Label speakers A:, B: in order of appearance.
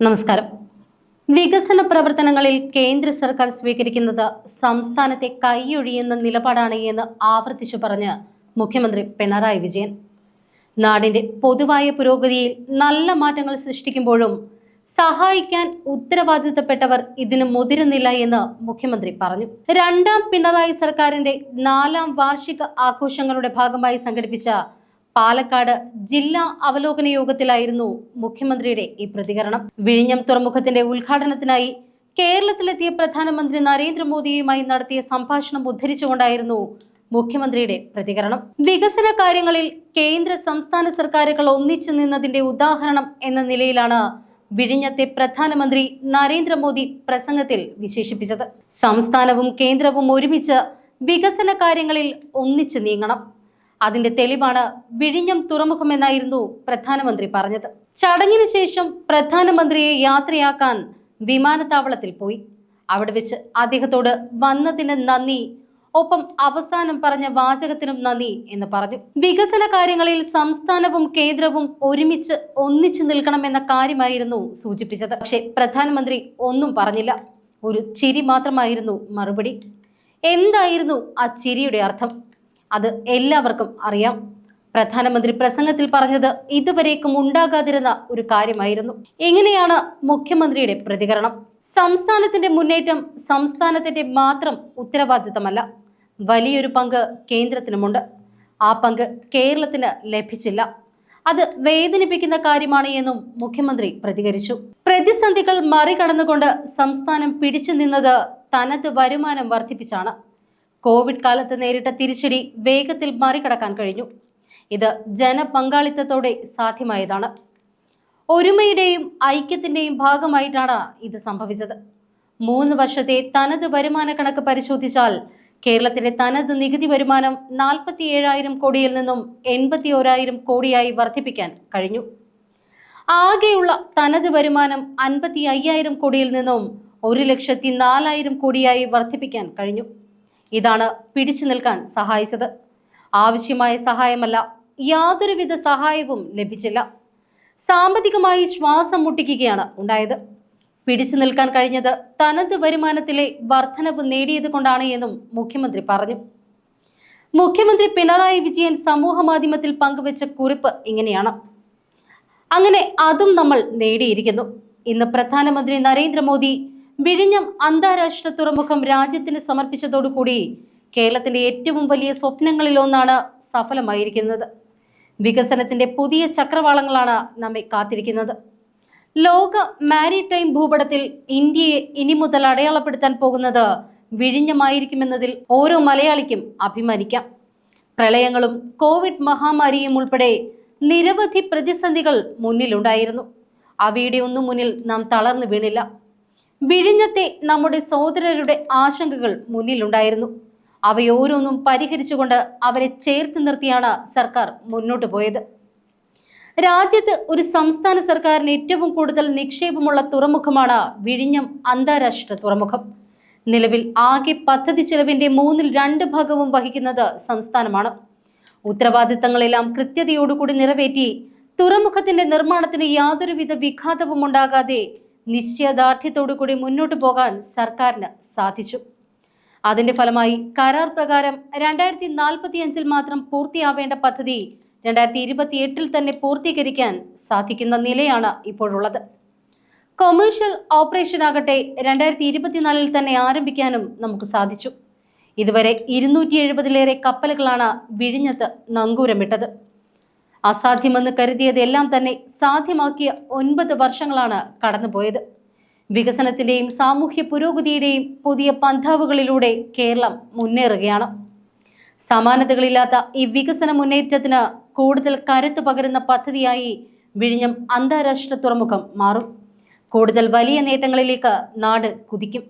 A: നമസ്കാരം. വികസന പ്രവർത്തനങ്ങളിൽ കേന്ദ്ര സർക്കാർ സ്വീകരിക്കുന്നത് സംസ്ഥാനത്തെ കൈയൊഴിയുന്ന നിലപാടാണ് എന്ന് ആവർത്തിച്ചു പറഞ്ഞ് മുഖ്യമന്ത്രി പിണറായി വിജയൻ. നാടിന്റെ പൊതുവായ പുരോഗതിയിൽ നല്ല മാറ്റങ്ങൾ സൃഷ്ടിക്കുമ്പോഴും സഹായിക്കാൻ ഉത്തരവാദിത്തപ്പെട്ടവർ ഇതിന് മുതിരുന്നില്ല എന്ന് മുഖ്യമന്ത്രി പറഞ്ഞു. രണ്ടാം പിണറായി സർക്കാരിന്റെ നാലാം വാർഷിക ആഘോഷങ്ങളുടെ ഭാഗമായി സംഘടിപ്പിച്ച പാലക്കാട് ജില്ലാ അവലോകന യോഗത്തിലായിരുന്നു മുഖ്യമന്ത്രിയുടെ ഈ പ്രതികരണം. വിഴിഞ്ഞം തുറമുഖത്തിന്റെ ഉദ്ഘാടനത്തിനായി കേരളത്തിലെത്തിയ പ്രധാനമന്ത്രി നരേന്ദ്രമോദിയുമായി നടത്തിയ സംഭാഷണം ഉദ്ധരിച്ചുകൊണ്ടായിരുന്നു മുഖ്യമന്ത്രിയുടെ പ്രതികരണം. വികസന കാര്യങ്ങളിൽ കേന്ദ്ര സംസ്ഥാന സർക്കാരുകൾ ഒന്നിച്ചു നിന്നതിന്റെ ഉദാഹരണം എന്ന നിലയിലാണ് വിഴിഞ്ഞത്തെ പ്രധാനമന്ത്രി നരേന്ദ്രമോദി പ്രസംഗത്തിൽ വിശേഷിപ്പിച്ചത്. സംസ്ഥാനവും കേന്ദ്രവും ഒരുമിച്ച് വികസന കാര്യങ്ങളിൽ ഒന്നിച്ചു നീങ്ങണം. അതിന്റെ തെളിവാണ് വിഴിഞ്ഞം തുറമുഖമെന്നായിരുന്നു പ്രധാനമന്ത്രി പറഞ്ഞത്. ചടങ്ങിന് ശേഷം പ്രധാനമന്ത്രിയെ യാത്രയാക്കാൻ വിമാനത്താവളത്തിൽ പോയി. അവിടെ വെച്ച് അദ്ദേഹത്തോട് വന്നതിന് നന്ദി ഒപ്പം അവസാനം പറഞ്ഞ വാചകത്തിനും നന്ദി എന്ന് പറഞ്ഞു. വികസന കാര്യങ്ങളിൽ സംസ്ഥാനവും കേന്ദ്രവും ഒരുമിച്ച് ഒന്നിച്ചു നിൽക്കണമെന്ന കാര്യമായിരുന്നു സൂചിപ്പിച്ചത്. പക്ഷേ പ്രധാനമന്ത്രി ഒന്നും പറഞ്ഞില്ല. ഒരു ചിരി മാത്രമായിരുന്നു മറുപടി. എന്തായിരുന്നു ആ ചിരിയുടെ അർത്ഥം? അത് എല്ലാവർക്കും അറിയാം. പ്രധാനമന്ത്രി പ്രസംഗത്തിൽ പറഞ്ഞത് ഇതുവരേക്കും ഉണ്ടാകാതിരുന്ന ഒരു കാര്യമായിരുന്നു. എങ്ങനെയാണ് മുഖ്യമന്ത്രിയുടെ പ്രതികരണം. സംസ്ഥാനത്തിന്റെ മുന്നേറ്റം സംസ്ഥാനത്തിന്റെ മാത്രം ഉത്തരവാദിത്തമല്ല. വലിയൊരു പങ്ക് കേന്ദ്രത്തിനുമുണ്ട്. ആ പങ്ക് കേരളത്തിന് ലഭിച്ചില്ല. അത് വേദനിപ്പിക്കുന്ന കാര്യമാണ് എന്നും മുഖ്യമന്ത്രി പ്രതികരിച്ചു. പ്രതിസന്ധികൾ മറികടന്നുകൊണ്ട് സംസ്ഥാനം പിടിച്ചു നിന്നത് തനത് വരുമാനം വർദ്ധിപ്പിച്ചാണ്. കോവിഡ് കാലത്ത് നേരിട്ട തിരിച്ചടി വേഗത്തിൽ മറികടക്കാൻ കഴിഞ്ഞു. ഇത് ജനപങ്കാളിത്തത്തോടെ സാധ്യമായതാണ്. ഒരുമയുടെയും ഐക്യത്തിന്റെയും ഭാഗമായിട്ടാണ് ഇത് സംഭവിച്ചത്. മൂന്ന് വർഷത്തെ തനത് വരുമാന കണക്ക് പരിശോധിച്ചാൽ കേരളത്തിലെ തനത് നികുതി വരുമാനം നാൽപ്പത്തി ഏഴായിരം കോടിയിൽ നിന്നും എൺപത്തി ഓരായിരം കോടിയായി വർദ്ധിപ്പിക്കാൻ കഴിഞ്ഞു. ആകെയുള്ള തനത് വരുമാനം അൻപത്തി അയ്യായിരം കോടിയിൽ നിന്നും ഒരു ലക്ഷത്തി നാലായിരം കോടിയായി വർദ്ധിപ്പിക്കാൻ കഴിഞ്ഞു. ഇതാണ് പിടിച്ചു നിൽക്കാൻ സഹായിച്ചത്. ആവശ്യമായ സഹായമല്ല യാതൊരുവിധ സഹായവും ലഭിച്ചില്ല. സാമ്പത്തികമായി ശ്വാസം മുട്ടിക്കുകയാണ് ഉണ്ടായത്. പിടിച്ചു നിൽക്കാൻ കഴിഞ്ഞത് തനത് വരുമാനത്തിലെ വർധനവ് നേടിയത് കൊണ്ടാണ് എന്നും മുഖ്യമന്ത്രി പറഞ്ഞു. മുഖ്യമന്ത്രി പിണറായി വിജയൻ സമൂഹ മാധ്യമത്തിൽ പങ്കുവച്ച കുറിപ്പ് ഇങ്ങനെയാണ്. അങ്ങനെ അതും നമ്മൾ നേടിയിരിക്കുന്നു. ഇന്ന് പ്രധാനമന്ത്രി നരേന്ദ്രമോദി വിഴിഞ്ഞം അന്താരാഷ്ട്ര തുറമുഖം രാജ്യത്തിന് സമർപ്പിച്ചതോടുകൂടി കേരളത്തിന്റെ ഏറ്റവും വലിയ സ്വപ്നങ്ങളിൽ ഒന്നാണ് സഫലമായിരിക്കുന്നത്. വികസനത്തിന്റെ പുതിയ ചക്രവാളങ്ങളാണ് നമ്മെ കാത്തിരിക്കുന്നത്. ലോക മാരിടൈം ഭൂപടത്തിൽ ഇന്ത്യയെ ഇനി മുതൽ അടയാളപ്പെടുത്താൻ പോകുന്നത് വിഴിഞ്ഞമായിരിക്കുമെന്നതിൽ ഓരോ മലയാളിക്കും അഭിമാനിക്കാം. പ്രളയങ്ങളും കോവിഡ് മഹാമാരിയും ഉൾപ്പെടെ നിരവധി പ്രതിസന്ധികൾ മുന്നിലുണ്ടായിരുന്നു. അവയുടെ ഒന്നും മുന്നിൽ നാം തളർന്നു വീണില്ല. വിഴിഞ്ഞത്തെ നമ്മുടെ സഹോദരരുടെ ആശങ്കകൾ മുന്നിലുണ്ടായിരുന്നു. അവയോരോന്നും പരിഹരിച്ചുകൊണ്ട് അവരെ ചേർത്ത് നിർത്തിയാണ് സർക്കാർ മുന്നോട്ട് പോയത്. രാജ്യത്ത് ഒരു സംസ്ഥാന സർക്കാരിന് ഏറ്റവും കൂടുതൽ നിക്ഷേപമുള്ള തുറമുഖമാണ് വിഴിഞ്ഞം അന്താരാഷ്ട്ര തുറമുഖം. നിലവിൽ ആകെ പദ്ധതി ചെലവിന്റെ മൂന്നിൽ രണ്ട് ഭാഗവും വഹിക്കുന്നത് സംസ്ഥാനമാണ്. ഉത്തരവാദിത്തങ്ങളെല്ലാം കൃത്യതയോടുകൂടി നിറവേറ്റി തുറമുഖത്തിന്റെ നിർമ്മാണത്തിന് യാതൊരുവിധ വിഘാതവും ഉണ്ടാകാതെ നിശ്ചയദാർഢ്യത്തോടുകൂടി മുന്നോട്ട് പോകാൻ സർക്കാരിന് സാധിച്ചു. അതിന്റെ ഫലമായി കരാർ പ്രകാരം രണ്ടായിരത്തി നാൽപ്പത്തി അഞ്ചിൽ മാത്രം പൂർത്തിയാവേണ്ട പദ്ധതി രണ്ടായിരത്തി ഇരുപത്തി എട്ടിൽ തന്നെ പൂർത്തീകരിക്കാൻ സാധിക്കുന്ന നിലയാണ് ഇപ്പോഴുള്ളത്. കൊമേഴ്ഷ്യൽ ഓപ്പറേഷൻ ആകട്ടെ രണ്ടായിരത്തി ഇരുപത്തിനാലിൽ തന്നെ ആരംഭിക്കാനും നമുക്ക് സാധിച്ചു. ഇതുവരെ ഇരുന്നൂറ്റി എഴുപതിലേറെ കപ്പലുകളാണ് വിഴിഞ്ഞത്ത് നങ്കൂരമിട്ടത്. അസാധ്യമെന്ന് കരുതിയതെല്ലാം തന്നെ സാധ്യമാക്കിയ ഒൻപത് വർഷങ്ങളാണ് കടന്നുപോയത്. വികസനത്തിന്റെയും സാമൂഹ്യ പുരോഗതിയുടെയും പുതിയ പന്ഥാവുകളിലൂടെ കേരളം മുന്നേറുകയാണ്. സമാനതകളില്ലാത്ത ഈ വികസന മുന്നേറ്റത്തിന് കൂടുതൽ കരുത്ത് പകരുന്ന പദ്ധതിയായി വിഴിഞ്ഞം അന്താരാഷ്ട്ര തുറമുഖം മാറും. കൂടുതൽ വലിയ നേട്ടങ്ങളിലേക്ക് നാട് കുതിക്കും.